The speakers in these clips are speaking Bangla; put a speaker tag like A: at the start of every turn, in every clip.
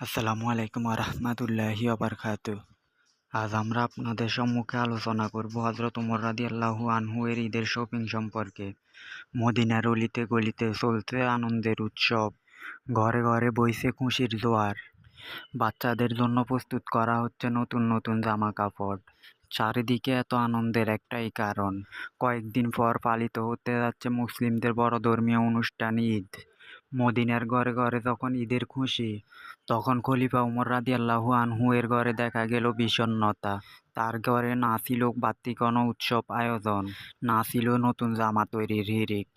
A: আসসালামু আলাইকুম রহমতুল্লাহি আবরকাত আজ আমরা আপনাদের সম্মুখে আলোচনা করব হজরত উমর রাদি আল্লাহু আনহু এর ঈদের শপিং সম্পর্কে। মদিনার অলিতে গলিতে চলছে আনন্দের উৎসব। ঘরে ঘরে বইছে খুশির জোয়ার। বাচ্চাদের জন্য প্রস্তুত করা হচ্ছে নতুন নতুন জামা কাপড় চারিদিকে এত আনন্দের একটাই কারণ, কয়েকদিন পর পালিত হতে যাচ্ছে মুসলিমদের বড় ধর্মীয় অনুষ্ঠান ঈদ। মদিনার ঘরে ঘরে যখন ঈদের খুশি, তখন খলিফা উমর রাদি আল্লাহু এর ঘরে দেখা গেল বিষণ্নতা তার ঘরে না ছিল বাড়তি কোনো উৎসব আয়োজন, না ছিল নতুন জামা তৈরির হিরিক।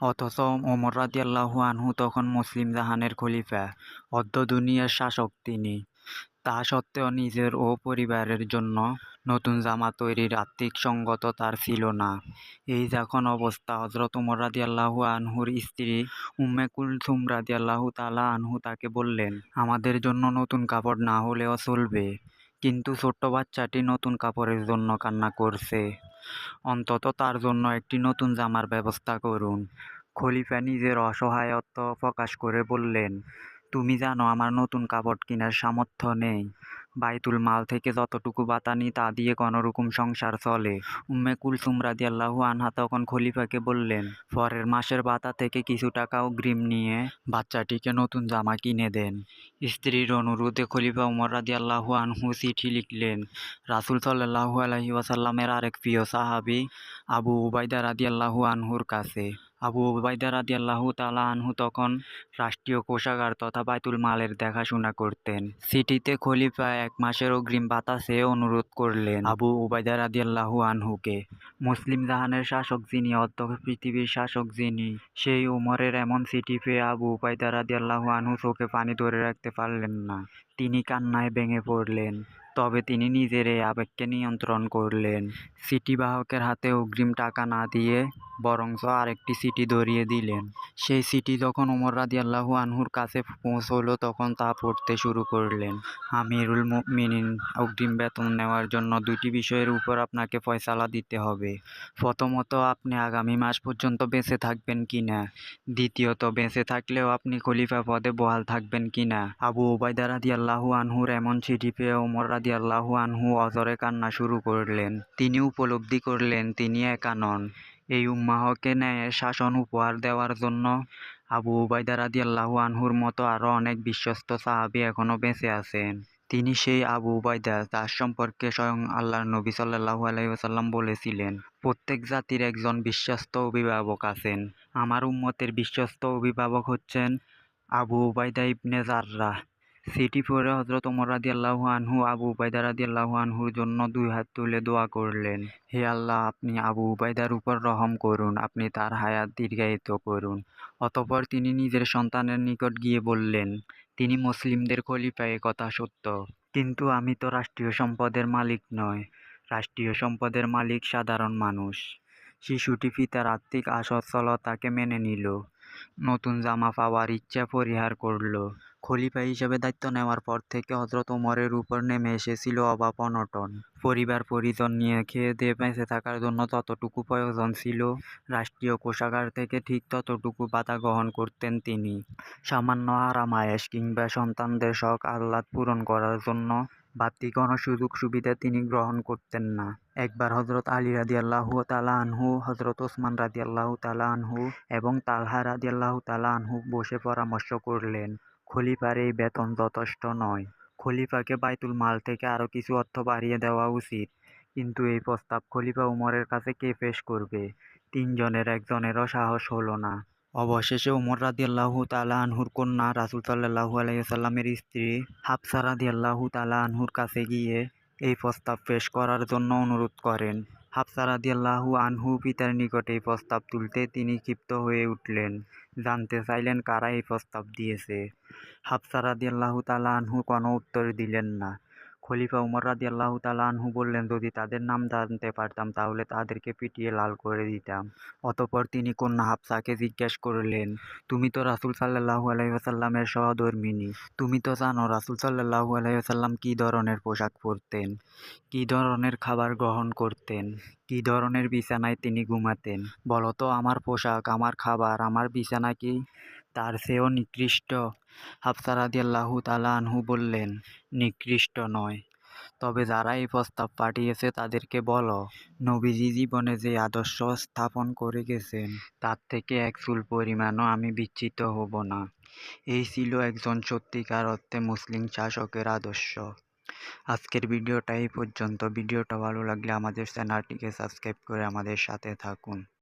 A: অথচ ওমর রাদিয়াল্লাহু আনহু তখন মুসলিম জাহানের খলিফা অর্ধ দুনিয়ার শাসক তিনি। তা সত্ত্বেও নিজের ও পরিবারের জন্য নতুন জামা তৈরির আর্থিক সঙ্গত তার ছিল না। এই যখন অবস্থা হজরত উমর রাদিয়াল্লাহু আনহুর স্ত্রী উম্মে কুলথুম রাদিয়াল্লাহু তালা আনহু তাকে বললেন, আমাদের জন্য নতুন কাপড় না হলেও চলবে। কিন্তু ছোট্ট বাচ্চাটি নতুন কাপড়ের জন্য কান্না করছে। অন্তত তার জন্য একটি নতুন জামার ব্যবস্থা করুন। খলিফা নিজের অসহায়ত্ব প্রকাশ করে বললেন তুমি জানো আমার নতুন কাপড় কেনার সামর্থ্য নেই। বাইতুল মাল থেকে যতটুকু বাতানি তা দিয়ে কোনোরকম সংসার চলে। উম্মে কুলসুম রাদিয়াল্লাহু আনহা তখন খলিফাকে বললেন, পরের মাসের বাতা থেকে কিছু টাকা অগ্রিম নিয়ে বাচ্চাটিকে নতুন জামা কিনে দেন। স্ত্রীর অনুরোধে খলিফা উমর রাদিয়াল্লাহু আনহু চিঠি লিখলেন। রাসুল সাল্লাহু আলহি ওয়াসাল্লামের আরেক প্রিয় সাহাবি আবু উবাইদা রাদিয়াল্লাহু আনহুর কাছে। আবু ওবায়দা রাদিয়াল্লাহু তাআলা আনহু তখন রাষ্ট্রীয় কোষাগার তথা বাইতুল মালের দেখাশোনা করতেন। সিটিতে খলিফা এক মাসের অগ্রিম বাতাসে অনুরোধ করলেন আবু ওবায়দা রাদিয়াল্লাহু আনহুকে। মুসলিম জাহানের শাসক যিনি, অর্ধ পৃথিবীর শাসক যিনি, সেই উমরের এমন সিটি পেয়ে আবু উবায়দা রাদিয়াল্লাহু আনহু চোখে পানি ধরে রাখতে পারলেন না। তিনি কান্নায় ভেঙে পড়লেন। তবে তিনি নিজের এই আবেগকে নিয়ন্ত্রণ করলেন। সিটি বাহকের হাতে অগ্রিম টাকা না দিয়ে বরঞ্চ আরেকটি সিটি ধরিয়ে দিলেন। সেই সিটি যখন উমর রাদিয়াল্লাহু আনহুর কাছে পৌঁছলো, তখন তা পড়তে শুরু করলেন। আমিরুল মুমিনিন, অগ্রিম বেতন নেওয়ার জন্য দুটি বিষয়ের উপর আপনাকে ফয়সালা দিতে হবে। প্রথমত, আপনি আগামী মাস পর্যন্ত বেঁচে থাকবেন কি না দ্বিতীয়ত, বেঁচে থাকলেও আপনি খলিফা পদে বহাল থাকবেন কি না আবু ওবায়দা রাদিয়াল্লাহু আনহুর এমন চিঠি পেয়ে ওমর রাদিয়াল্লাহু আনহু অজরে কান্না শুরু করলেন। তিনি উপলব্ধি করলেন, তিনি একা নন। এই উম্মাহকে ন্যায়ের শাসন উপহার দেওয়ার জন্য আবু উবাইদা রাদিয়াল্লাহু আনহুর মতো আরও অনেক বিশ্বস্ত সাহাবি এখনও বেঁচে আছেন। তিনি সেই আবু উবাইদা তার সম্পর্কে স্বয়ং আল্লাহ নবী সাল্লাহু আলাইসাল্লাম বলেছিলেন, প্রত্যেক জাতির একজন বিশ্বস্ত অভিভাবক আছেন। আমার উম্মতের বিশ্বস্ত অভিভাবক হচ্ছেন আবু উবাইদা ইবনে জাররাহ। সিটি পরে হজরত ওমর রাদিয়াল্লাহু আনহু, আবু উবাইদা রাদিয়াল্লাহু আনহুর জন্য দুই হাত তুলে দোয়া করলেন। হে আল্লাহ, আপনি আবু উবায়দার উপর রহম করুন, আপনি তার হায়াত দীর্ঘায়িত করুন। অতপর তিনি নিজের সন্তানের নিকট গিয়ে বললেন, তিনি মুসলিমদের খলিফা এ কথা সত্য। কিন্তু আমি তো রাষ্ট্রীয় সম্পদের মালিক নয়। রাষ্ট্রীয় সম্পদের মালিক সাধারণ মানুষ। শিশুটি পিতার আর্থিক আসচ্ছলতাকে মেনে নিল। নতুন জামা পাওয়ার ইচ্ছা পরিহার করল। খলিফা হিসেবে দায়িত্ব নেওয়ার পর থেকে হজরত ওমরের উপর নেমে এসেছিল অভাব অনটন। পরিবার পরিজন নিয়ে খেয়ে দিয়ে বেঁচে থাকার জন্য ততটুকু প্রয়োজন ছিল, রাষ্ট্রীয় কোষাগার থেকে ঠিক ততটুকু বাধা গ্রহণ করতেন তিনি। সামান্য আরাম আয়েস কিংবা সন্তানদের শখ, আহ্লাদ পূরণ করার জন্য বাড়তি কোনো সুযোগ সুবিধা তিনি গ্রহণ করতেন না। একবার হজরত আলী রাদি আল্লাহ তালা আনহু হজরত ওসমান রাদি আল্লাহ তালা আনহু এবং তালহা রাদি আল্লাহ তালা আনহু বসে পরামর্শ করলেন খলিফার এই বেতন যথেষ্ট নয়। খলিফাকে বাইতুল মাল থেকে আরও কিছু অর্থ বাড়িয়ে দেওয়া উচিত। কিন্তু এই প্রস্তাব খলিফা উমরের কাছে কে পেশ করবে? তিনজনের একজনেরও সাহস হলো না। অবশেষে উমর রাদিয়াল্লাহু তালা আনহুর কন্যা রাসুল সাল্লাহু আলাইসাল্লামের স্ত্রী হাফসা রাদিয়াল্লাহু তালা আনহুর কাছে গিয়ে এই প্রস্তাব পেশ করার জন্য অনুরোধ করেন। হাফসা রাদিয়াল্লাহু আনহু পিতার নিকটে এই প্রস্তাব তুলতে তিনি ক্ষিপ্ত হয়ে উঠলেন। জানতে চাইলেন কারা এই প্রস্তাব দিয়েছে। হাফসা রাদিয়াল্লাহু তালা আনহু কোনো উত্তর দিলেন না। খলিফা উমর রাদি আল্লাহ আনহু বললেন, যদি তাদের নাম জানতে পারতাম, তাহলে তাদেরকে পিটিয়ে লাল করে দিতাম। অতপর তিনি কন্যা হাফসাকে জিজ্ঞেস করলেন, তুমি তো রাসুল সাল্লাহু আলাইসাল্লামের সহধর্মিনী তুমি তো জানো রাসুল সাল্লাহু আলাইসাল্লাম কী ধরনের পোশাক পরতেন, কী ধরনের খাবার গ্রহণ করতেন, কী ধরনের বিছানায় তিনি ঘুমাতেন? বলো তো, আমার পোশাক, আমার খাবার, আমার বিছানা কি? তার চেয়েও নিকৃষ্ট। হাফসা রাদিয়াল্লাহু তাআলা আনহু বললেন, নিকৃষ্ট নয়। তবে যারা এই প্রস্তাব পাঠিয়েছে তাদেরকে বলো, নবীজি জীবনে যে আদর্শ স্থাপন করে গেছেন, তার থেকে এক চুল পরিমাণও আমি বিচ্ছিত হব না। এই ছিল একজন সত্যিকার অর্থে মুসলিম শাসকের আদর্শ। আজকের ভিডিওটা এই পর্যন্ত। ভিডিওটা ভালো লাগলে আমাদের চ্যানেলটিকে সাবস্ক্রাইব করে আমাদের সাথে থাকুন।